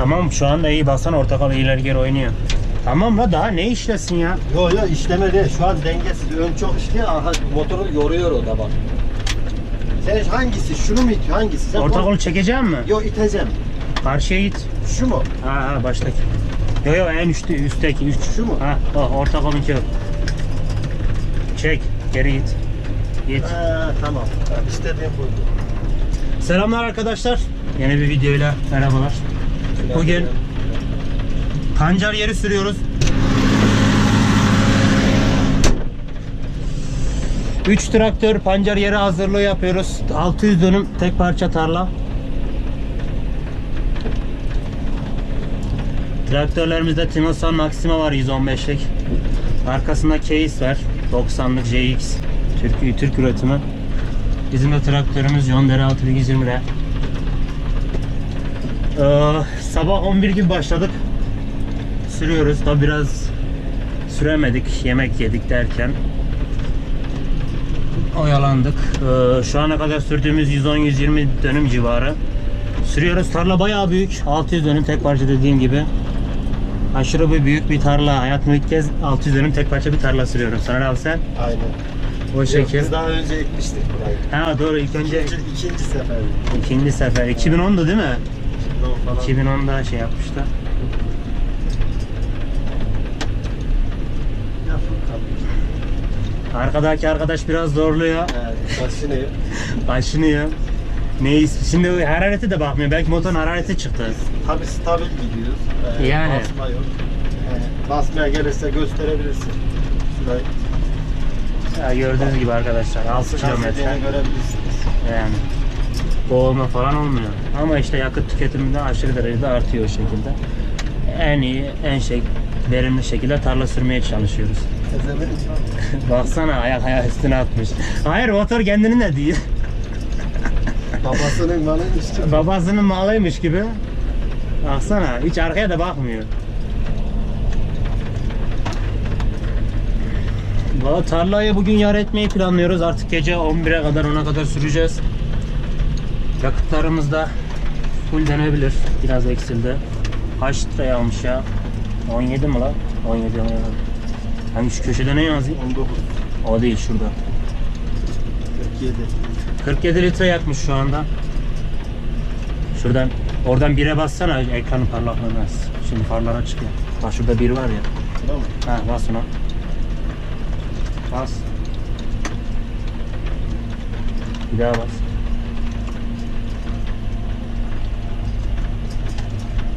Tamam şu anda iyi basan orta kalı ileri geri oynuyor. Tamam la daha ne işlesin ya? Yo yo işleme değil. Şu an dengesiz. Ön çok işliyor. Aha motoru yoruyor o da bak. Sen hangisi? Şunu mu itiyor? Hangisi? Sen Orta kol- kolu çekeceğim mi? Yo iteceğim. Karşıya git. Şu mu? Ha ha baştaki. Yo yo en üstte üstteki üst. Şu mu? Ha o orta kolunki o. Çek geri git. Git. Ha, tamam. Ha, İstediğim buydu. Selamlar arkadaşlar. Yeni bir videoyla merhabalar. Bugün pancar yeri sürüyoruz. 3 traktör pancar yeri hazırlığı yapıyoruz. 600 dönüm tek parça tarla. Traktörlerimizde Tinosan Maxima var 115'lik. Arkasında Case var. 90'lık JX. Türk, Türk üretimi. Bizim de traktörümüz John Deere 6120R. Ee, sabah 11 gibi başladık. Sürüyoruz. Tabi biraz süremedik. Yemek yedik derken oyalandık. Ee, şu ana kadar sürdüğümüz 110-120 dönüm civarı. Sürüyoruz. Tarla bayağı büyük. 600 dönüm tek parça dediğim gibi. Aşırı bir büyük bir tarla. Hayatımda ilk kez 600 dönüm tek parça bir tarla sürüyorum. Sana abi sen? Aynen. O şekil. Biz daha önce ekmiştik burayı. Ha doğru ilk önce İkinci, ikinci sefer. ikinci sefer 2010'du değil mi? Falan. 2010'da şey yapmıştı. Ya Furkan. Arkadaki arkadaş biraz zorluyor. Evet, başını Kaşınıyor. Neyiz? Şimdi harareti de bakmıyor. Belki motorun harareti çıktı. tabi stabil gidiyoruz. Ee, Yani. Basma yok. Yani basmaya gelirse gösterebilirsin. Şurayı. Ya gördüğünüz gibi arkadaşlar 6 Gaz kilometre. görebilirsiniz. Yani boğulma falan olmuyor. Ama işte yakıt tüketimi de aşırı derecede artıyor o şekilde. En iyi, en şey verimli şekilde tarla sürmeye çalışıyoruz. Baksana ayak ayak üstüne atmış. Hayır motor kendinin de değil. Babasının malıymış. canım. Babasının malıymış gibi. Baksana hiç arkaya da bakmıyor. Valla tarlayı bugün yar etmeyi planlıyoruz. Artık gece 11'e kadar 10'a kadar süreceğiz. Yakıtlarımız da full denebilir. Biraz eksildi. Kaç litre almış ya? 17 mi lan? 17 mi? Hangi şu köşede ne yazıyor? 19, O değil şurada. 47. 47 litre yakmış şu anda. Şuradan oradan bire bassana ekranın parlaklığına. Şimdi farlar açık ya. Bak şurada bir var ya. Tamam? Ha bas ona. Bas. Bir daha bas.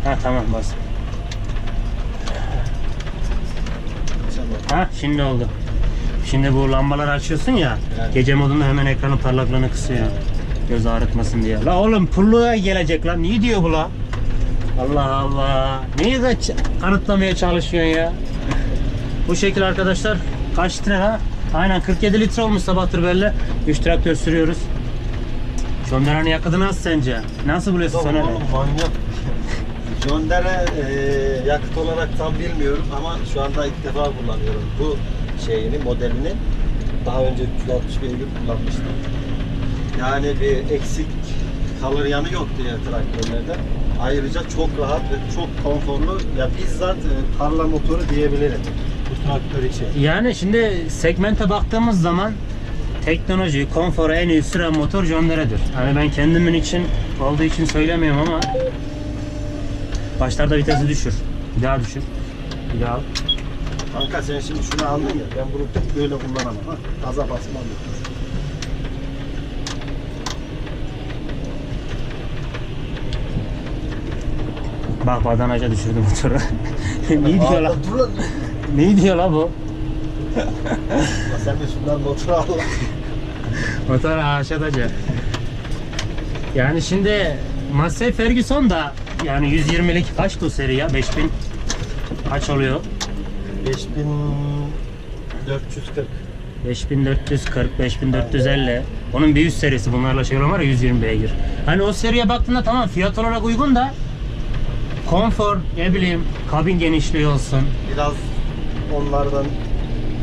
Ha tamam bas. Ha şimdi oldu. Şimdi bu lambaları açıyorsun ya. Evet. Gece modunda hemen ekranın parlaklığını kısıyor. Göz ağrıtmasın diye. La oğlum pulluğa gelecek lan. Niye diyor bu la? Allah Allah. Neyi de ç- kanıtlamaya çalışıyorsun ya? Bu şekil arkadaşlar. Kaç litre ha? Aynen 47 litre olmuş sabahtır belli. 3 traktör sürüyoruz. Çonderan'ın yakıtı nasıl sence? Nasıl buluyorsun sana? oğlum manyak. John Deere e, yakıt olarak tam bilmiyorum ama şu anda ilk defa kullanıyorum bu şeyini, modelini. Daha önce 360 beygir kullanmıştım. Yani bir eksik kalır yanı yok diğer traktörlerde. Ayrıca çok rahat ve çok konforlu. Ya bizzat e, tarla motoru diyebilirim bu traktör için. Yani şimdi segmente baktığımız zaman teknoloji, konforu en iyi süren motor John Deere'dir. Hani ben kendimin için olduğu için söylemiyorum ama başlarda vitesi düşür. Bir daha düşür. Bir daha al. Kanka sen şimdi şunu aldın ya ben bunu böyle kullanamam. Ha, gaza basmam yok. Bak badanaja düşürdü motoru. ne diyor lan. Ne diyor la bu? Ya Sen de şundan motoru al. lan. Motor aşağıdaca. Yani şimdi Massey Ferguson da yani 120'lik kaçtı o seri ya? 5000 kaç oluyor? 5440. 5440, 5450. Onun bir üst serisi bunlarla şey olan var ya 120 beygir. Hani o seriye baktığında tamam fiyat olarak uygun da konfor ne bileyim kabin genişliği olsun. Biraz onlardan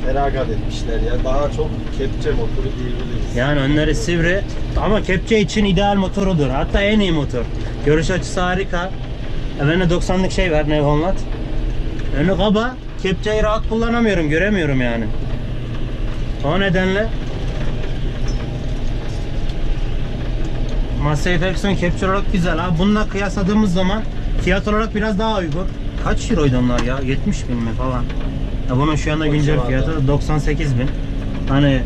feragat etmişler ya. Daha çok kepçe motoru diyebiliriz. Yani önleri sivri ama kepçe için ideal motorudur. Hatta en iyi motor. Görüş açısı harika. E bende 90'lık şey var Nevhonlat. Önü kaba. Kepçeyi rahat kullanamıyorum. Göremiyorum yani. O nedenle Massey Ferguson kepçe olarak güzel ha. Bununla kıyasladığımız zaman fiyat olarak biraz daha uygun. Kaç euroydu onlar ya? 70 bin mi falan. Ya bunun şu anda güncel fiyatı 98 bin. Hani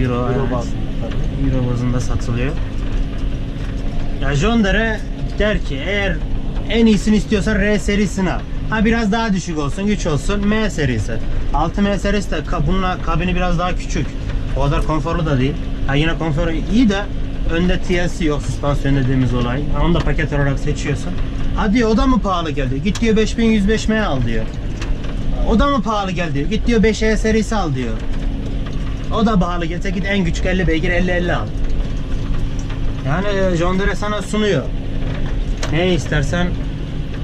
Euro. Euro, evet. tabii. Euro bazında satılıyor. Ya John Deere der ki eğer en iyisini istiyorsan R serisini al. Ha biraz daha düşük olsun, güç olsun M serisi. 6M serisi de bununla kabini biraz daha küçük. O kadar konforlu da değil. Ha yine konforu iyi de önde TLC yok süspansiyon dediğimiz olay. Onu da paket olarak seçiyorsun. Ha diyor o da mı pahalı geldi? Git diyor 5105M al diyor. O da mı pahalı geldi? Git diyor 5E serisi al diyor. O da pahalı gelse git en küçük 50 beygir 50-50 al. Yani e, John Deere sana sunuyor. Ne istersen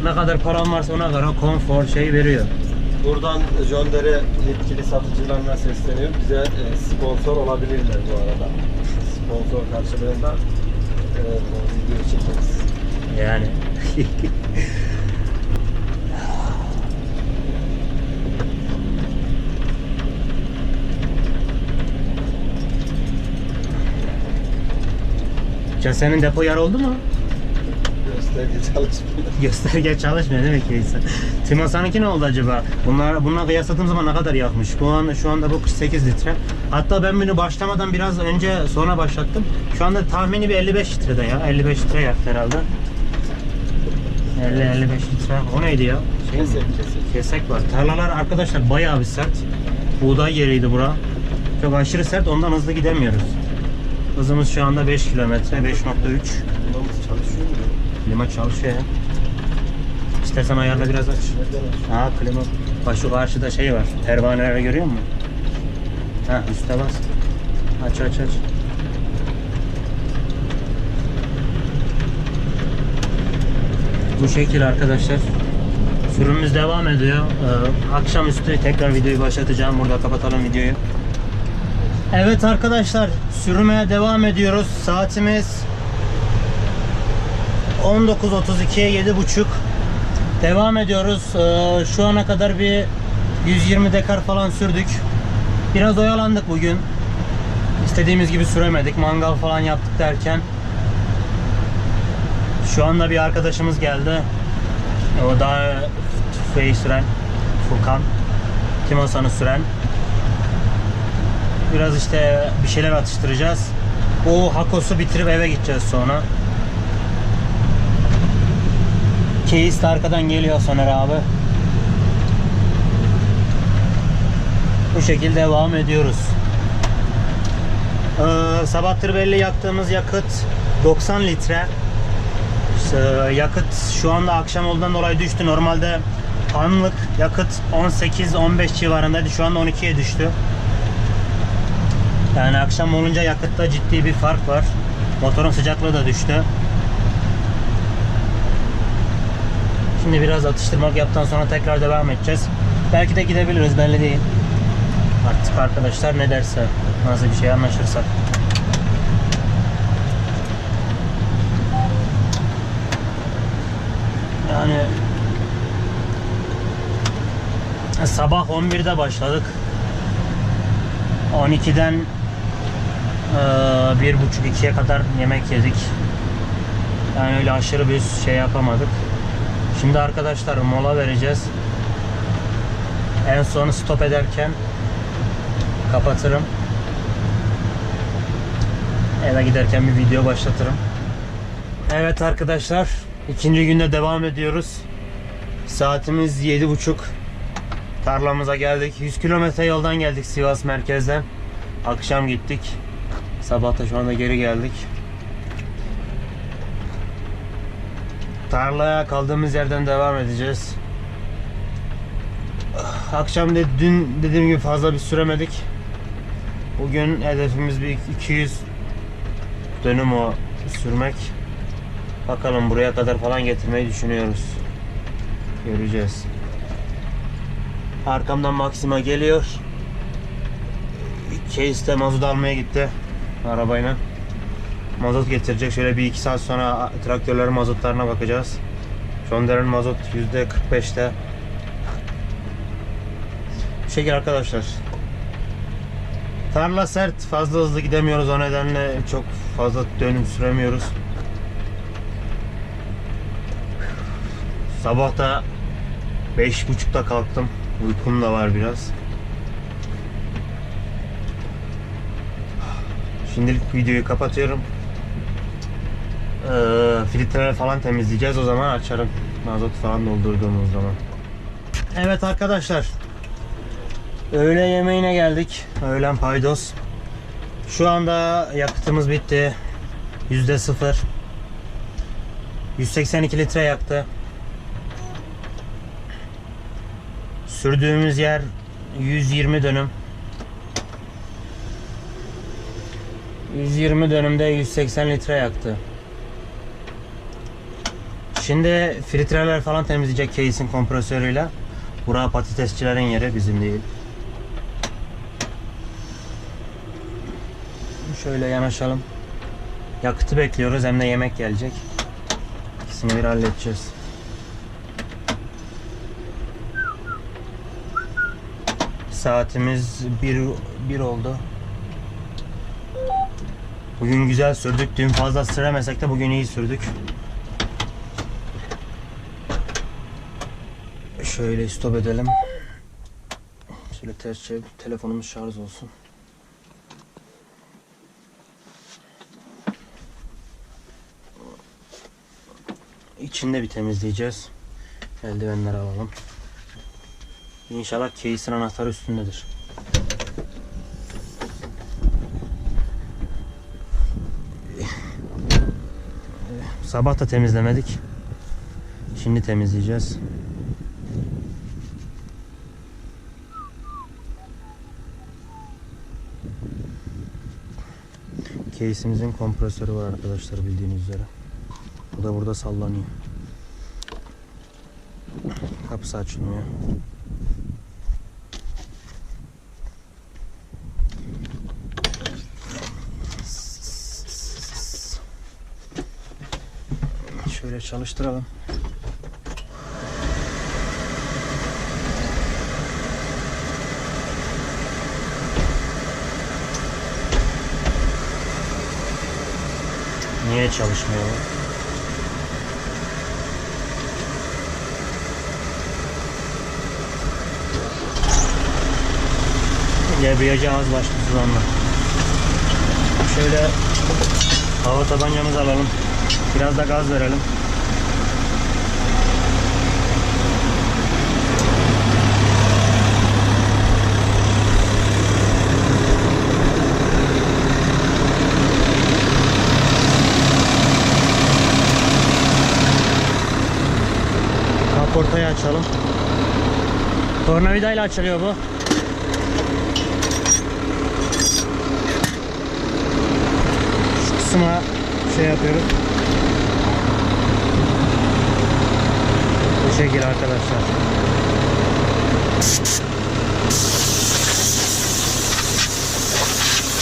ne kadar paran varsa ona göre konfor şey veriyor. Buradan John Deere yetkili satıcılarına sesleniyorum. Bize e, sponsor olabilirler bu arada. Sponsor karşılığında e, video çekeriz. Yani. Ya senin depo yar oldu mu? Gösterge çalışmıyor. Gösterge çalışmıyor demek ki. Timasa'nınki ne oldu acaba? Bunlar bununla kıyasladığım zaman ne kadar yakmış? Bu an şu anda bu 48 litre. Hatta ben bunu başlamadan biraz önce sonra başlattım. Şu anda tahmini bir 55 litrede ya. 55 litre yaktı herhalde. 50 55 litre. O neydi ya? Şey? Kesek kesek. Kesek var. Tarlalar arkadaşlar bayağı bir sert. Buğday yeriydi bura. Çok aşırı sert ondan hızlı gidemiyoruz. Hızımız şu anda 5 kilometre, 5.3. Bunlarımız çalışıyor mu? Klima çalışıyor ya. İstersen ayarla biraz aç. Aa klima. Bak karşıda şey var. Pervaneleri görüyor musun? Ha üstte bas. Aç aç aç. Bu şekil arkadaşlar. Sürümümüz devam ediyor. Ee, akşamüstü tekrar videoyu başlatacağım. Burada kapatalım videoyu. Evet arkadaşlar sürüme devam ediyoruz. Saatimiz 19.32'ye 7.30 Devam ediyoruz. Ee, şu ana kadar bir 120 dekar falan sürdük. Biraz oyalandık bugün. İstediğimiz gibi süremedik. Mangal falan yaptık derken. Şu anda bir arkadaşımız geldi. O da tüfeği süren Furkan. Timosan'ı süren. Biraz işte bir şeyler atıştıracağız. Bu Hakos'u bitirip eve gideceğiz sonra. Keyis de arkadan geliyor Soner abi. Bu şekilde devam ediyoruz. Ee, sabahtır belli yaktığımız yakıt 90 litre. İşte yakıt şu anda akşam olduğundan dolayı düştü. Normalde anlık yakıt 18-15 civarındaydı. Şu anda 12'ye düştü. Yani akşam olunca yakıtta ciddi bir fark var. Motorun sıcaklığı da düştü. Şimdi biraz atıştırmak yaptıktan sonra tekrar devam edeceğiz. Belki de gidebiliriz belli değil. Artık arkadaşlar ne derse nasıl bir şey anlaşırsak. Yani sabah 11'de başladık. 12'den eee, bir buçuk ikiye kadar yemek yedik. Yani öyle aşırı bir şey yapamadık. Şimdi arkadaşlar mola vereceğiz. En son stop ederken kapatırım. Eve giderken bir video başlatırım. Evet arkadaşlar ikinci günde devam ediyoruz. Saatimiz yedi buçuk. Tarlamıza geldik. 100 kilometre yoldan geldik Sivas merkezden. Akşam gittik. Sabah da şu anda geri geldik. Tarlaya kaldığımız yerden devam edeceğiz. Akşam de dün dediğim gibi fazla bir süremedik. Bugün hedefimiz bir 200 dönüm o sürmek. Bakalım buraya kadar falan getirmeyi düşünüyoruz. Göreceğiz. Arkamdan Maxima geliyor. Case de mazot almaya gitti arabayla. Mazot getirecek. Şöyle bir iki saat sonra traktörlerin mazotlarına bakacağız. John Deere'nin mazot %45'te. Bu şekil arkadaşlar. Tarla sert, fazla hızlı gidemiyoruz. O nedenle çok fazla dönüm süremiyoruz. Sabah da beş buçukta kalktım. Uykum da var biraz. Şimdilik videoyu kapatıyorum. Ee, filtreleri falan temizleyeceğiz. O zaman açarım. Mazot falan doldurduğumuz zaman. Evet arkadaşlar. Öğle yemeğine geldik. Öğlen paydos. Şu anda yakıtımız bitti. Yüzde sıfır. 182 litre yaktı. Sürdüğümüz yer 120 dönüm. 120 dönümde 180 litre yaktı. Şimdi filtreler falan temizleyecek case'in kompresörüyle. Bura patatesçilerin yeri bizim değil. Şöyle yanaşalım. Yakıtı bekliyoruz hem de yemek gelecek. İkisini bir halledeceğiz. Saatimiz bir, bir oldu. Bugün güzel sürdük. Dün fazla süremesek de bugün iyi sürdük. Şöyle stop edelim. Şöyle ters çevir. Telefonumuz şarj olsun. İçinde bir temizleyeceğiz. Eldivenleri alalım. İnşallah case'in anahtarı üstündedir. Sabah da temizlemedik. Şimdi temizleyeceğiz. Case'imizin kompresörü var arkadaşlar bildiğiniz üzere. Bu da burada sallanıyor. Kapısı açılmıyor. Şöyle çalıştıralım. Niye çalışmıyor? Debriyajı az başlısız anla. Şöyle hava tabancamızı alalım. Biraz da gaz verelim. Tornavidayla açılıyor bu. Şu kısma şey yapıyoruz. Bu şekil arkadaşlar.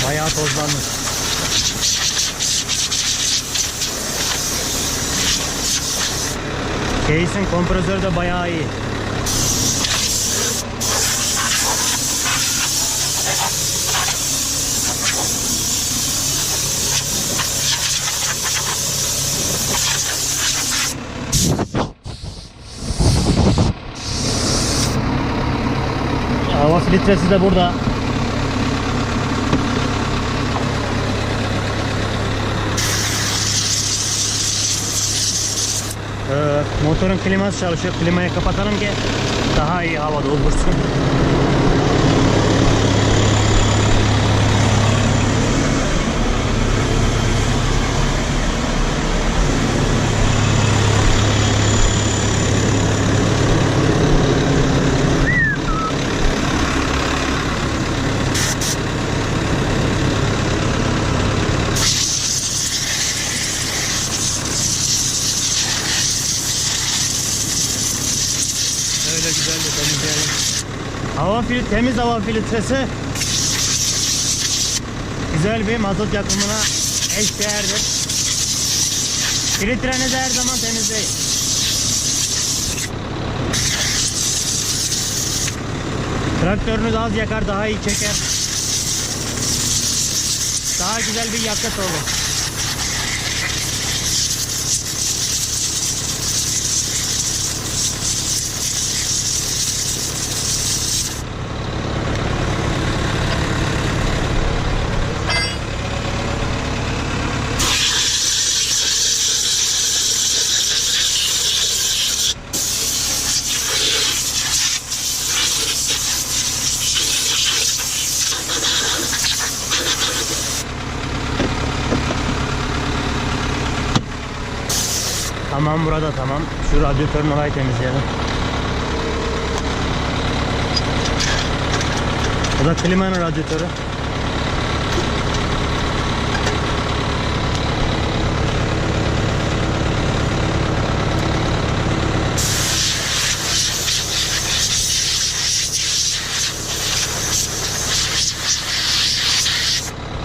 Bayağı tozlanmış. Case'in kompresörü de bayağı iyi. Hava filtresi de burada. Ee, motorun kliması çalışıyor. Klimayı kapatalım ki daha iyi hava doldursun. Öyle güzel de temizleyelim. fil- temiz hava filtresi güzel bir mazot yakımına eşdeğerdir. Filtrenizi her zaman temizleyin. Traktörünüz az yakar, daha iyi çeker. Daha güzel bir yakıt olur. Tamam burada tamam. Şu radyatörün orayı temizleyelim. Bu da klimanın radyatörü.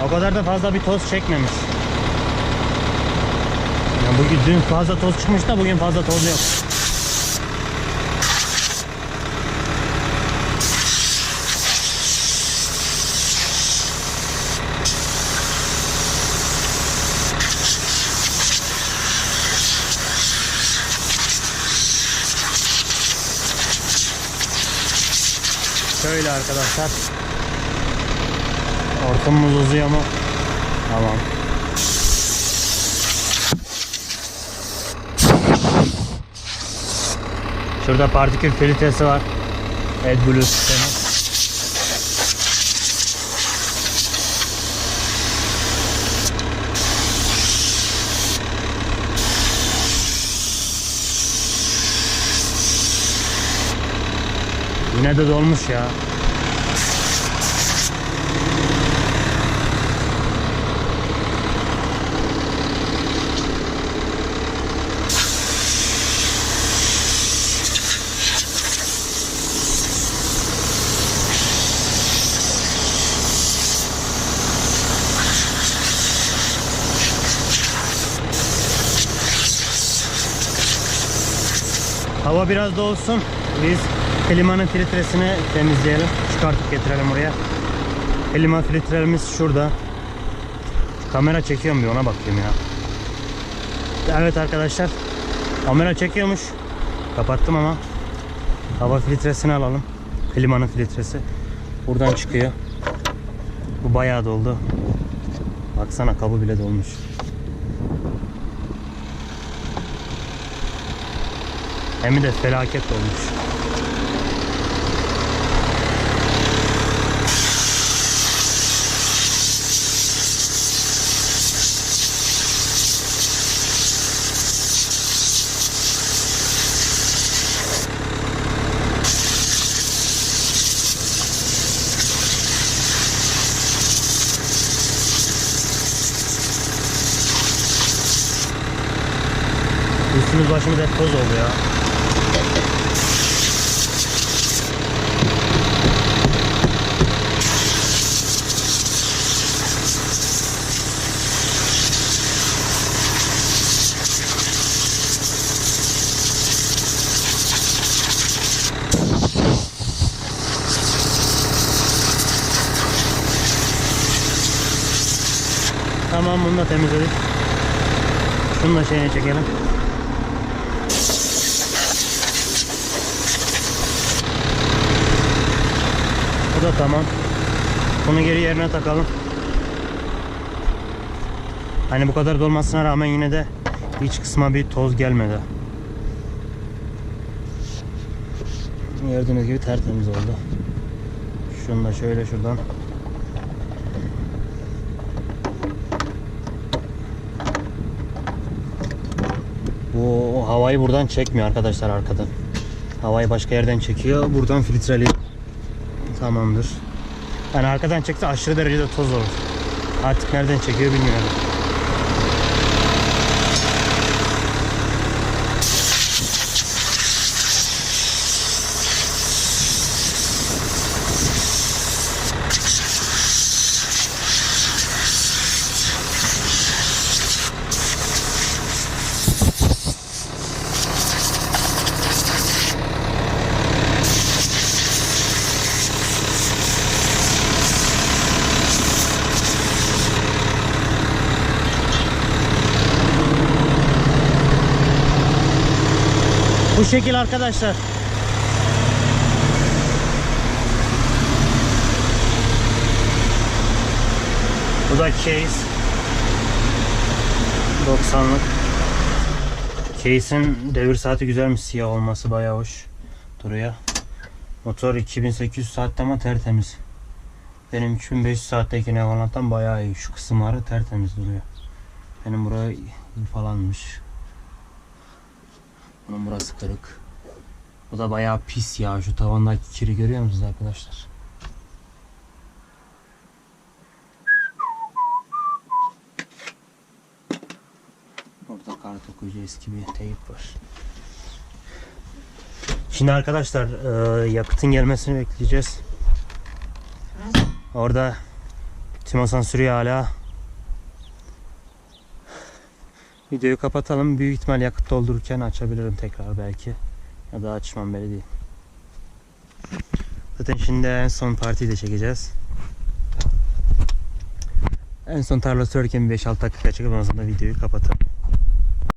O kadar da fazla bir toz çekmemiş. Bugün dün fazla toz çıkmış da bugün fazla toz yok. Şöyle arkadaşlar. Ortamımız uzuyor mu? Tamam. Şurada partikül filtresi var. AdBlue sistemi. Yine de dolmuş ya. Hava biraz da olsun. Biz klimanın filtresini temizleyelim. Çıkartıp getirelim oraya. Klima filtremiz şurada. Kamera çekiyor mu ona bakayım ya. Evet arkadaşlar. Kamera çekiyormuş. Kapattım ama. Hava filtresini alalım. Klimanın filtresi. Buradan çıkıyor. Bu bayağı doldu. Baksana kabı bile dolmuş. Hem de felaket olmuş. Üstümüz başımız hep toz oldu ya. Tamam bunu da temizledik. Şunu da şeyine çekelim. Bu da tamam. Bunu geri yerine takalım. Hani bu kadar dolmasına rağmen yine de iç kısma bir toz gelmedi. Gördüğünüz gibi tertemiz oldu. Şunu da şöyle şuradan Bu havayı buradan çekmiyor arkadaşlar arkadan. Havayı başka yerden çekiyor. Buradan filtreli. Tamamdır. Yani arkadan çekse aşırı derecede toz olur. Artık nereden çekiyor bilmiyorum. Şekil arkadaşlar. Bu da case. 90'lık. Case'in devir saati güzelmiş. Siyah olması bayağı hoş duruyor. Motor 2800 saatte ama tertemiz. Benim 3500 saatteki Evolan'dan bayağı iyi. Şu kısımları tertemiz duruyor. Benim buraya falanmış. Bunun burası kırık. Bu da bayağı pis ya. Şu tavandaki kiri görüyor musunuz arkadaşlar? Orada kart okuyucu eski bir teyip var. Şimdi arkadaşlar e, yakıtın gelmesini bekleyeceğiz. Orada Timosan sürüyor hala. Videoyu kapatalım. Büyük ihtimal yakıt doldururken açabilirim tekrar belki. Ya da açmam belli değil. Zaten şimdi en son partiyi de çekeceğiz. En son tarla sürerken 5-6 dakika çekip ondan sonra videoyu kapatalım.